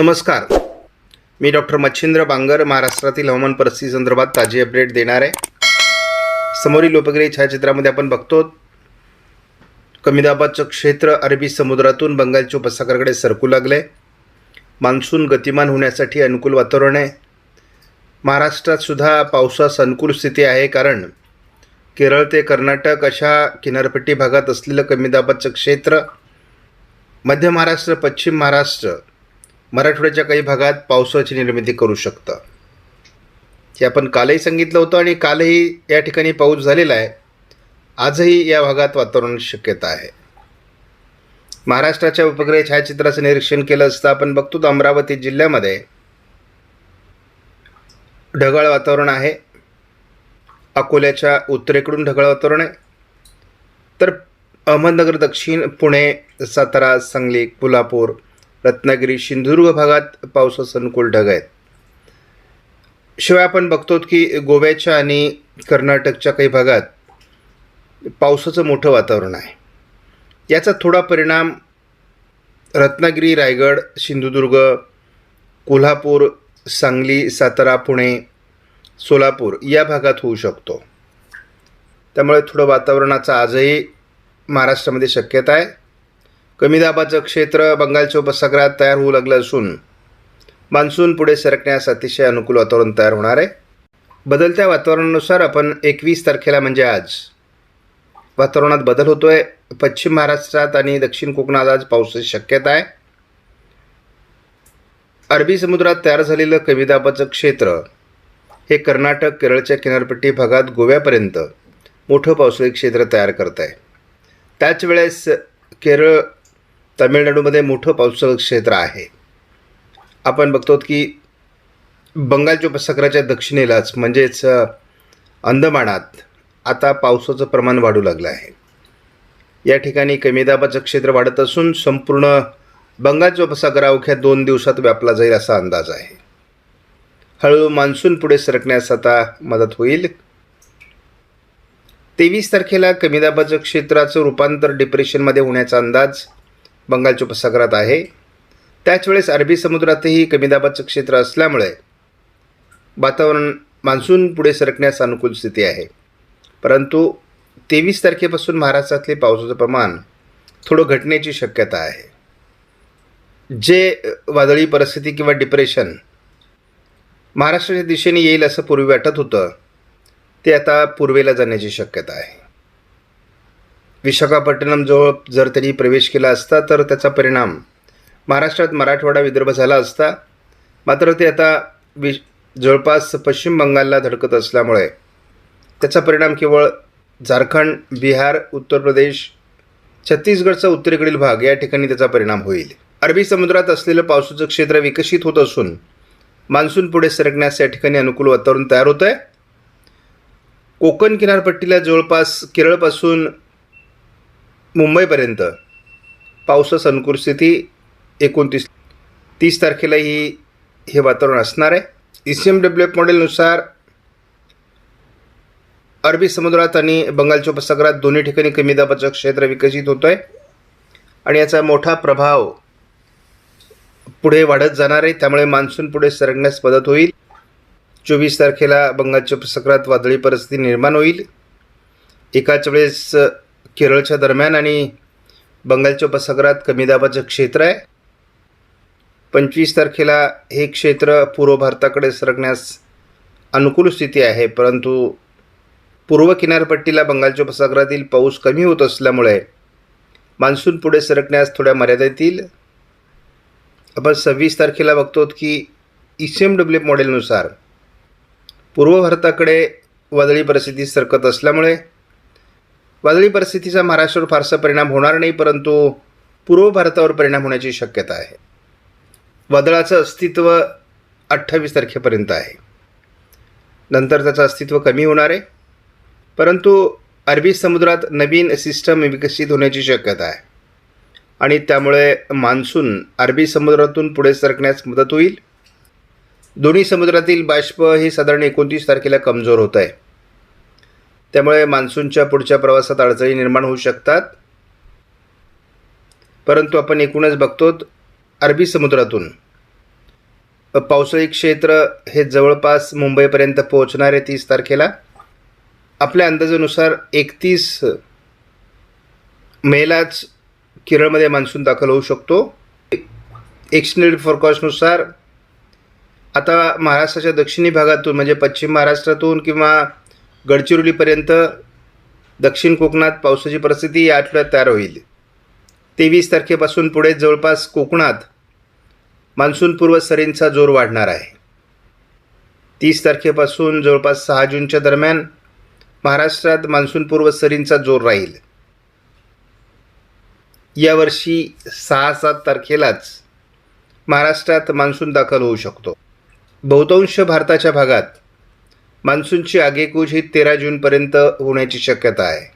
नमस्कार. मी डॉक्टर मच्छिंद्र बांगर महाराष्ट्रातील हवामान परिस्थिती संदर्भात ताजी अपडेट देणार आहे. समोरील उपग्रही छायाचित्रामध्ये आपण बघतो. कमी दाबाचं क्षेत्र अरबी समुद्रातून बंगालच्या उपसागराकडे सरकू लागले. मान्सून गतिमान होण्यासाठी अनुकूल वातावरण आहे. महाराष्ट्रात सुद्धा पावसास अनुकूल स्थिती आहे कारण केरळ ते कर्नाटक अशा किनारपट्टी भागात असलेलं कमी दाबाचं क्षेत्र मध्य महाराष्ट्र पश्चिम महाराष्ट्र मराठवाड्याच्या काही भागात पावसाची निर्मिती करू शकतं. हे आपण कालही सांगितलं होतं आणि कालही या ठिकाणी पाऊस झालेला आहे. आजही या भागात वातावरणाची शक्यता आहे. महाराष्ट्राच्या उपग्रह छायाचित्राचं निरीक्षण केलं असता आपण बघतो तर अमरावती जिल्ह्यामध्ये ढगाळ वातावरण आहे. अकोल्याच्या उत्तरेकडून ढगाळ वातावरण आहे. तर अहमदनगर दक्षिण पुणे सातारा सांगली कोल्हापूर रत्नागिरी सिंधुदुर्ग भागात पावसाचं अनुकूल ढग आहेत. शिवाय आपण बघतो की गोव्याच्या आणि कर्नाटकच्या काही भागात पावसाचं मोठं वातावरण आहे. याचा थोडा परिणाम रत्नागिरी रायगड सिंधुदुर्ग कोल्हापूर सांगली सातारा पुणे सोलापूर या भागात होऊ शकतो. त्यामुळे थोडं वातावरणाचा आजही महाराष्ट्रामध्ये शक्यता आहे. कमी दाबाचं क्षेत्र बंगालच्या उपसागरात तयार होऊ लागलं असून मान्सून पुढे सरकण्यास अतिशय अनुकूल वातावरण तयार होणार आहे. बदलत्या वातावरणानुसार आपण एकवीस तारखेला म्हणजे आज वातावरणात बदल होतो आहे पश्चिम महाराष्ट्रात आणि दक्षिण कोकणात आज पावसाची शक्यता आहे. अरबी समुद्रात तयार झालेलं कमी दाबाचं क्षेत्र हे कर्नाटक केरळच्या किनारपट्टी भागात गोव्यापर्यंत मोठं पावसाळी क्षेत्र तयार करत आहे त्याच वेळेस केरळ तामिळनाडूमध्ये मोठं पावसाळी क्षेत्र आहे. आपण बघतो की बंगालच्या उपसागराच्या दक्षिणेलाच म्हणजेच अंदमानात आता पावसाचं प्रमाण वाढू लागलं आहे. या ठिकाणी कमी दाबाचं क्षेत्र वाढत असून संपूर्ण बंगालच्या उपसागर अवघ्या दोन दिवसात व्यापला जाईल असा अंदाज आहे. हळूहळू मान्सून पुढे सरकण्यास आता मदत होईल. तेवीस तारखेला कमी दाबाचं क्षेत्राचं रूपांतर डिप्रेशनमध्ये होण्याचा अंदाज बंगालच्या उपसागरात आहे. त्याच वेळेस अरबी समुद्रातही कमी दाबाचं क्षेत्र असल्यामुळे वातावरण मान्सून पुढे सरकण्यास अनुकूल स्थिती आहे. परंतु तेवीस तारखेपासून महाराष्ट्रातले पावसाचं प्रमाण थोडं घटण्याची शक्यता आहे. जे वादळी परिस्थिती किंवा डिप्रेशन महाराष्ट्राच्या दिशेने येईल असं पूर्वी वाटत होतं ते आता पूर्वेला जाण्याची शक्यता आहे. विशाखापट्टणमजवळ जर त्यांनी प्रवेश केला असता तर त्याचा परिणाम महाराष्ट्रात मराठवाडा विदर्भ झाला असता. मात्र ते आता वि जवळपास पश्चिम बंगालला धडकत असल्यामुळे त्याचा परिणाम केवळ झारखंड बिहार उत्तर प्रदेश छत्तीसगडचा उत्तरेकडील भाग या ठिकाणी त्याचा परिणाम होईल. अरबी समुद्रात असलेलं पावसाचं क्षेत्र विकसित होत असून मान्सून पुढे सरकण्यास या ठिकाणी अनुकूल वातावरण तयार होतं आहे कोकण किनारपट्टीला जवळपास केरळपासून मुंबईपर्यंत. पावसास अनुकूल स्थिती एकोणतीस तीस तारखेला ही हे वातावरण असणार आहे. E C M W F मॉडेलनुसार अरबी समुद्रात आणि बंगालच्या उपसागरात दोन्ही ठिकाणी कमी दाबाचं क्षेत्र विकसित होतं आहे आणि याचा मोठा प्रभाव पुढे वाढत जाणार आहे. त्यामुळे मान्सून पुढे सरकण्यास मदत होईल. चोवीस तारखेला बंगालच्या उपसागरात वादळी परिस्थिती निर्माण होईल. एकाच वेळेस केरळच्या दरम्यान आणि बंगालच्या उपसागरात कमी दाबाचं क्षेत्र आहे. पंचवीस तारखेला हे क्षेत्र पूर्व भारताकडे सरकण्यास अनुकूल स्थिती आहे परंतु पूर्व किनारपट्टीला बंगालच्या उपसागरातील पाऊस कमी होत असल्यामुळे मान्सून पुढे सरकण्यास थोड्या मर्यादा येतील. आपण सव्वीस तारखेला बघतो की ई सी एम डब्ल्यू मॉडेलनुसार पूर्व भारताकडे वादळी परिस्थिती सरकत असल्यामुळे वादळी परिस्थितीचा महाराष्ट्रावर फारसा परिणाम होणार नाही परंतु पूर्व भारतावर परिणाम होण्याची शक्यता आहे. वादळाचं अस्तित्व अठ्ठावीस तारखेपर्यंत आहे. नंतर त्याचं अस्तित्व कमी होणार आहे परंतु अरबी समुद्रात नवीन सिस्टम विकसित होण्याची शक्यता आहे. आणि त्यामुळे मान्सून अरबी समुद्रातून पुढे सरकण्यास मदत होईल. दोन्ही समुद्रातील बाष्प हे साधारण एकोणतीस तारखेला कमजोर होत आहे. त्यामुळे मान्सूनच्या पुढच्या प्रवासात अडचणी निर्माण होऊ शकतात. परंतु आपण एकूणच बघतो अरबी समुद्रातून. पावसाळी क्षेत्र हे जवळपास मुंबईपर्यंत पोहोचणार आहे तीस तारखेला. आपल्या अंदाजानुसार एकतीस मेलाच केरळमध्ये मान्सून दाखल होऊ शकतो. एक्सटेंडेड फोरकास्टनुसार आता महाराष्ट्राच्या दक्षिणी भागातून म्हणजे पश्चिम महाराष्ट्रातून किंवा गडचिरोलीपर्यंत दक्षिण कोकणात पावसाची परिस्थिती या आठवड्यात तयार होईल. तेवीस तारखेपासून पुढे जवळपास कोकणात मान्सूनपूर्व सरींचा जोर वाढणार आहे. तीस तारखेपासून जवळपास सहा जूनच्या दरम्यान महाराष्ट्रात मान्सूनपूर्व सरींचा जोर राहील. यावर्षी सहा सात तारखेलाच महाराष्ट्रात मान्सून दाखल होऊ शकतो. बहुतांश भारताच्या भागात मान्सूनची आगेकूच ही तेरा जूनपर्यंत होण्याची शक्यता आहे.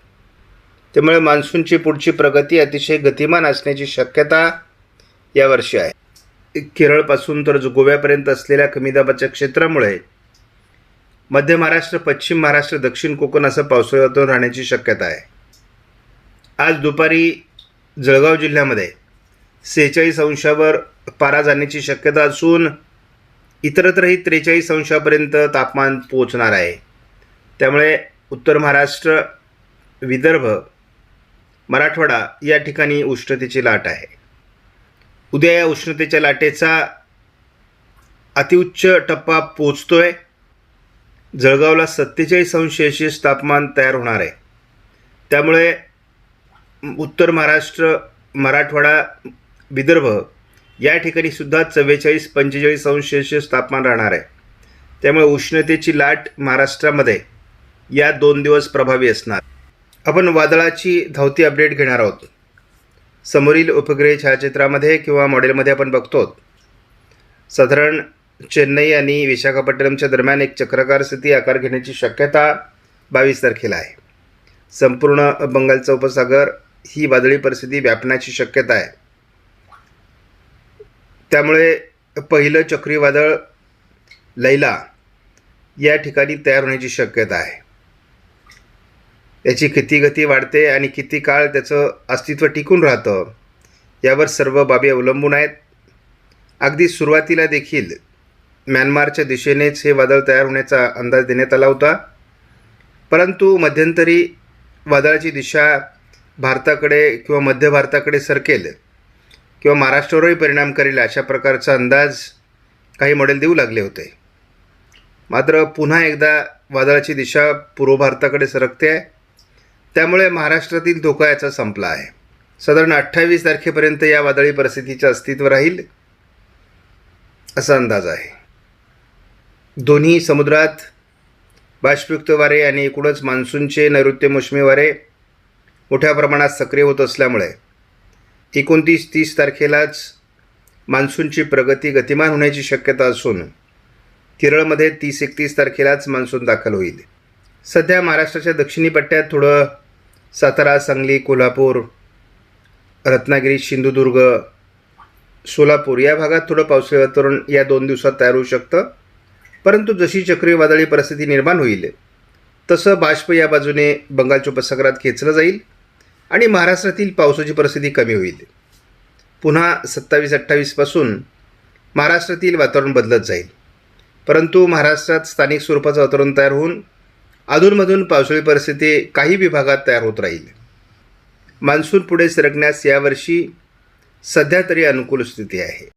त्यामुळे मान्सूनची पुढची प्रगती अतिशय गतिमान असण्याची शक्यता यावर्षी आहे. केरळपासून तर गोव्यापर्यंत असलेल्या कमी दाबाच्या क्षेत्रामुळे मध्य महाराष्ट्र पश्चिम महाराष्ट्र दक्षिण कोकण असं पावसाळ्यातून राहण्याची शक्यता आहे. आज दुपारी जळगाव जिल्ह्यामध्ये सेहेचाळीस अंशावर पारा जाण्याची शक्यता असून इतरत्रही त्रेचाळीस अंशापर्यंत तापमान पोहोचणार आहे. त्यामुळे उत्तर महाराष्ट्र विदर्भ मराठवाडा या ठिकाणी उष्णतेची लाट आहे. उद्या या उष्णतेच्या लाटेचा अतिउच्च टप्पा पोचतोय जळगावला सत्तेचाळीस अंश सेल्शियस तापमान तयार होणार आहे. त्यामुळे उत्तर महाराष्ट्र मराठवाडा विदर्भ या ठिकाणी सुद्धा चव्वेचाळीस पंचेचाळीस अंश सेल्सिअस तापमान राहणार आहे. त्यामुळे उष्णतेची लाट महाराष्ट्रामध्ये या दोन दिवस प्रभावी असणार. आपण वादळाची धावती अपडेट घेणार आहोत. समोरील उपग्रह छायाचित्रामध्ये किंवा मॉडेलमध्ये आपण बघतो. साधारण चेन्नई आणि विशाखापट्टणमच्या दरम्यान एक चक्राकार स्थिती आकार घेण्याची शक्यता बावीस तारखेला आहे. संपूर्ण बंगालचा उपसागर ही वादळी परिस्थिती व्यापण्याची शक्यता आहे. त्यामुळे पहिलं चक्रीवादळ लैला या ठिकाणी तयार होण्याची शक्यता आहे. याची किती गती वाढते आणि किती काळ त्याचं अस्तित्व टिकून राहतं यावर सर्व बाबी अवलंबून आहेत. अगदी सुरुवातीला देखील म्यानमारच्या दिशेनेच हे वादळ तयार होण्याचा अंदाज देण्यात आला होता. परंतु मध्यंतरी वादळाची दिशा भारताकडे किंवा मध्य भारताकडे सरकेल. किंवा महाराष्ट्रावरही परिणाम करेल अशा प्रकारचा अंदाज काही मॉडेल देऊ लागले होते. मात्र पुन्हा एकदा वादळाची दिशा पूर्व भारताकडे सरकते आहे. त्यामुळे महाराष्ट्रातील धोका याचा संपला आहे. साधारण अठ्ठावीस तारखेपर्यंत या वादळी परिस्थितीचं अस्तित्व राहील असा अंदाज आहे. दोन्ही समुद्रात बाष्पयुक्त वारे आणि एकूणच मान्सूनचे नैऋत्य मोसमी वारे मोठ्या प्रमाणात सक्रिय होत असल्यामुळे एकोणतीस तीस तारखेलाच मान्सूनची प्रगती गतिमान होण्याची शक्यता असून केरळमध्ये तीस एकतीस तारखेलाच मान्सून दाखल होईल. सध्या महाराष्ट्राच्या दक्षिणी पट्ट्यात थोडं सातारा सांगली कोल्हापूर रत्नागिरी सिंधुदुर्ग सोलापूर या भागात थोडं पावसाळी वातावरण या दोन दिवसात तयार होऊ शकतं. परंतु जशी चक्रीवादळी परिस्थिती निर्माण होईल तसं बाष्प या बाजूने बंगालच्या उपसागरात खेचलं जाईल. आणि महाराष्ट्रातील पावसाची परिस्थिती कमी होईल. पुन्हा सत्तावीस अठ्ठावीसपासून महाराष्ट्रातील वातावरण बदलत जाईल. परंतु महाराष्ट्रात स्थानिक स्वरूपाचं वातावरण तयार होऊन अधूनमधून पावसाळी परिस्थिती काही विभागात तयार होत राहील. मान्सून पुढे सरकण्यास यावर्षी सध्या तरी अनुकूल स्थिती आहे.